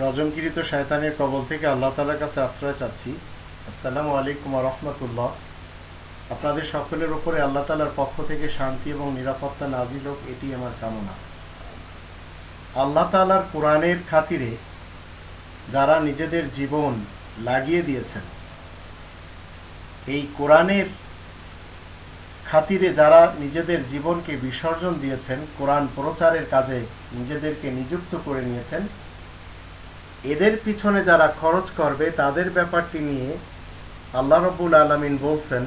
রজমকিরিত শয়তানের কবল থেকে আল্লাহ তালার কাছে আশ্রয় চাচ্ছি। আসসালামু আলাইকুম রহমতুল্লাহ। আপনাদের সকলের উপরে আল্লাহ তালার পক্ষ থেকে শান্তি এবং নিরাপত্তা নাজিল হোক, এটি আমার কামনা। আল্লাহ তালার কোরআনের খাতিরে যারা নিজেদের জীবন লাগিয়ে দিয়েছেন, এই কোরআনের খাতিরে যারা নিজেদের জীবনকে বিসর্জন দিয়েছেন, কোরআন প্রচারের কাজে নিজেদেরকে নিযুক্ত করে নিয়েছেন এদের পিছনে যারা খরচ করবে, তাদের ব্যাপারটি নিয়ে আল্লাহ রবুল আলমিন বলছেন,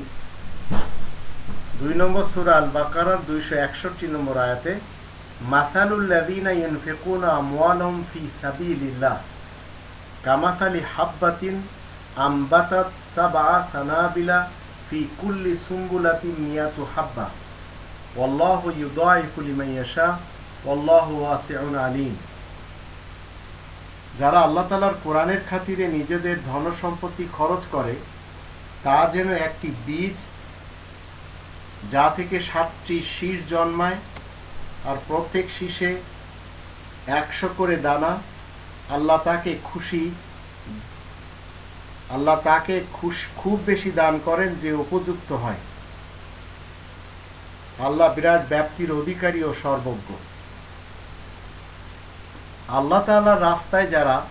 দুই নম্বর সুরা আল বাকারার দুইশো একষট্টি নম্বর আয়াতে মাসালুল্লাদিনা ইনফিকুনা আমওয়ালহুম ফি সাবিলিল্লাহ, কামাসালি হাব্বাতিন আমবাতাত সাবআ সানাবিলা ফি কুল্লি সুম্বুলাতিন মিয়াতু হাব্বা, ওয়াল্লাহু ইউদাইফু লিমান ইয়াশা, ওয়াল্লাহু ওয়াসিউন আলিম। যারা আল্লাহ তালার কোরআনের খাতিরে নিজেদের ধন সম্পত্তি খরচ করে তা যেন একটি বীজ যা থেকে সাতটি শীষ জন্মায় আর প্রত্যেক শীষে একশো করে দানা, আল্লাহ তাকে খুশি, আল্লাহ তাকে খুশ, খুব বেশি দান করেন যে উপযুক্ত হয়। আল্লাহ বিরাট ব্যাপ্তির অধিকারী ও সর্বজ্ঞ। আল্লাহ তালার রাস্তায় যারা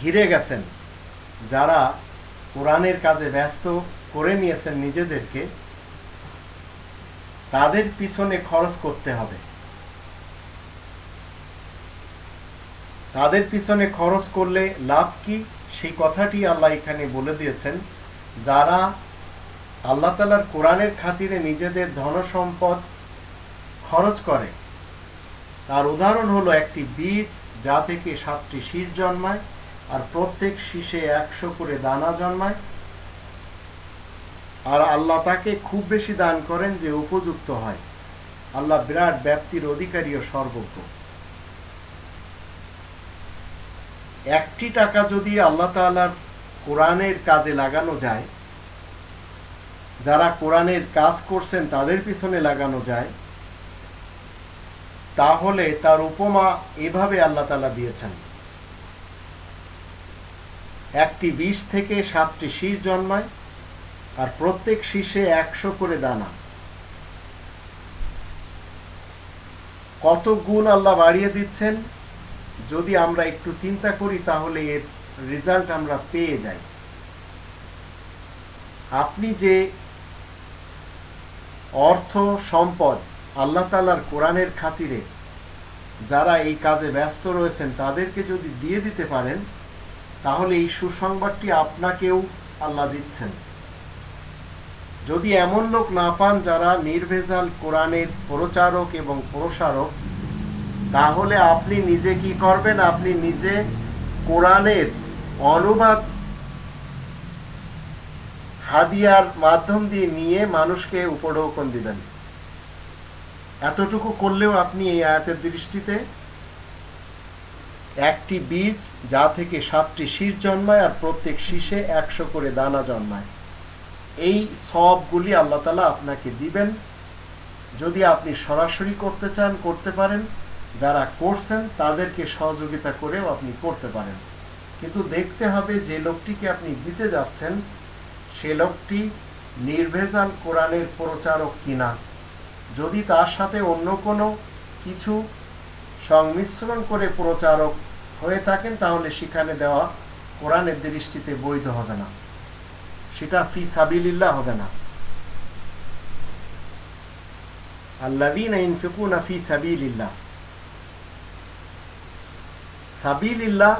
ঘিরে গেছেন, যারা কোরআনের কাজে ব্যস্ত করে নিয়েছেন নিজেদেরকে, তাদের পিছনে খরচ করতে হবে। তাদের পিছনে খরচ করলে লাভ কি? সেই কথাটি আল্লাহ এখানে বলে দিয়েছেন। যারা আল্লাহ তালার কোরআনের খাতিরে নিজেদের ধনসম্পদ খরচ করে তার উদাহরণ হলো একটি বীজ যা থেকে সাতটি শীষ জন্মায় আর প্রত্যেক শীষে একশো করে দানা জন্মায়। আর আল্লাহ তাকে খুব বেশি দান করেন যে উপযুক্ত হয়। আল্লাহ বিরাট ব্যাপ্তির অধিকারী ও সর্বজ্ঞ। একটি টাকা যদি আল্লাহ তালার কোরআনের কাজে লাগানো যায়, যারা কোরআনের কাজ করছেন তাদের পিছনে লাগানো যায় তাহলে তার উপমা এভাবে আল্লাহ তালা দিয়েছেন। একটি বিষ থেকে সাতটি শীষ জন্মায় আর প্রত্যেক শীষে একশো করে দানা। কত গুণ আল্লাহ বাড়িয়ে দিচ্ছেন, যদি আমরা একটু চিন্তা করি তাহলে এর রেজাল্ট আমরা পেয়ে যাই। আপনি যে অর্থ, সম্পদ আল্লাহ তালার কোরআনের খাতিরে যারা এই কাজে ব্যস্ত রয়েছেন, তাদেরকে যদি দিয়ে দিতে পারেন, তাহলে এই সুসংবাদটি আপনাকেও আল্লাহ দিচ্ছেন। যদি এমন লোক না পান যারা নির্ভেজাল কোরআনের প্রচারক এবং প্রসারক, তাহলে আপনি নিজে কি করবেন? আপনি নিজে কোরআনের অনুবাদ হাদিয়ার মাধ্যম দিয়ে নিয়ে মানুষকে উপঢৌকন দিবেন। এতটুকু করলেও আপনি এই আয়াতের দৃষ্টিতে একটি বীজ যা থেকে সাতটি শীষ জন্মায় আর প্রত্যেক শীষে একশো করে দানা জন্মায়। এই সবগুলি আল্লাহ তালা আপনাকে দিবেন। যদি আপনি সরাসরি করতে চান, করতে পারেন। যারা করছেন, তাদেরকে সহযোগিতা করেও আপনি করতে পারেন। কিন্তু দেখতে হবে যে লোকটিকে আপনি দিতে যাচ্ছেন, সে লোকটি নির্ভেজাল কোরআনের প্রচারক কিনা। যদি তার সাথে অন্য কোনো কিছু সংমিশ্রণ করে প্রচারক হয়ে থাকেন, তাহলে সেখানে দেওয়া কোরআনের দৃষ্টিতে বৈধ হবে না। সেটা ফি সাবিলিল্লাহ হবে না।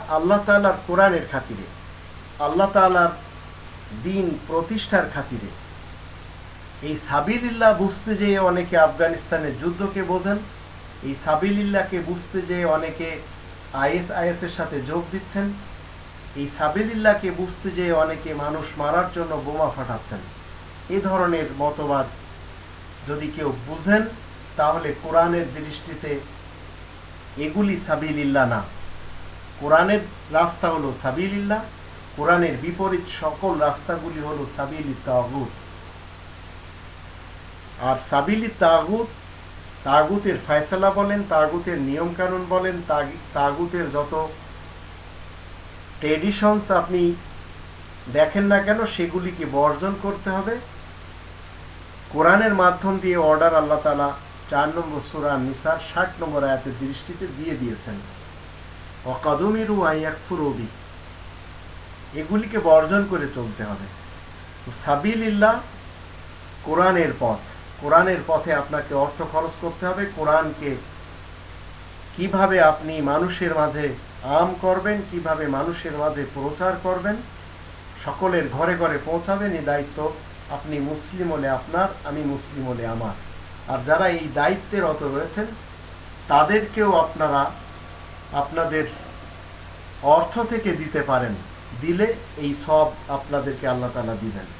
আল্লাহ তালার কোরআনের খাতিরে, আল্লাহ তালার দিন প্রতিষ্ঠার খাতিরে। এই সাবিলিল্লাহ বুঝতে যেয়ে অনেকে আফগানিস্তানের যুদ্ধকে বোঝেন। এই সাবিলিল্লাহকে বুঝতে যেয়ে অনেকে আইএস এর সাথে যোগ দিচ্ছেন। এই সাবিলিল্লাহকে বুঝতে যেয়ে অনেকে মানুষ মারার জন্য বোমা ফাটাচ্ছেন। এ ধরনের মতবাদ যদি কেউ বুঝেন, তাহলে কোরআনের দৃষ্টিতে এগুলি সাবিলিল্লাহ না। কোরআনের রাস্তা হলো সাবিলিল্লাহ, কোরআনের বিপরীত সকল রাস্তাগুলি হলো সাবিলি তাগুত। আর সাবিলি তাগুত, তাগুতের ফয়সালা বলেন, তাগুতের নিয়মকানুন বলেন, তাগি- তাগুতের যত ট্রেডিশনস আপনি দেখেন না কেন, সেগুলিকে বর্জন করতে হবে। কোরআনের মাধ্যম দিয়ে অর্ডার আল্লাহ তালা চার নম্বর সুরা নিসার ষাট নম্বর আয়াতের দৃষ্টিতে দিয়ে দিয়েছেন। অকাদমিরু আইয়াকফুরবি এগুলিকে বর্জন করে চলতে হবে। সাবিলিল্লাহ কোরআনের পথ। কোরআনের পথে আপনাকে অর্থ খরচ করতে হবে। কোরআনকে কীভাবে আপনি মানুষের মাঝে আম করবেন, কীভাবে মানুষের মাঝে প্রচার করবেন, সকলের ঘরে ঘরে পৌঁছাবেন এই দায়িত্ব আপনি মুসলিম হলে আপনার, আমি মুসলিম হলে আমার। আর যারা এই দায়িত্বে রত রয়েছেন, তাদেরকেও আপনারা আপনাদের অর্থ থেকে দিতে পারেন। দিলে এই সব আপনাদেরকে আল্লাহ তালা দিবেন।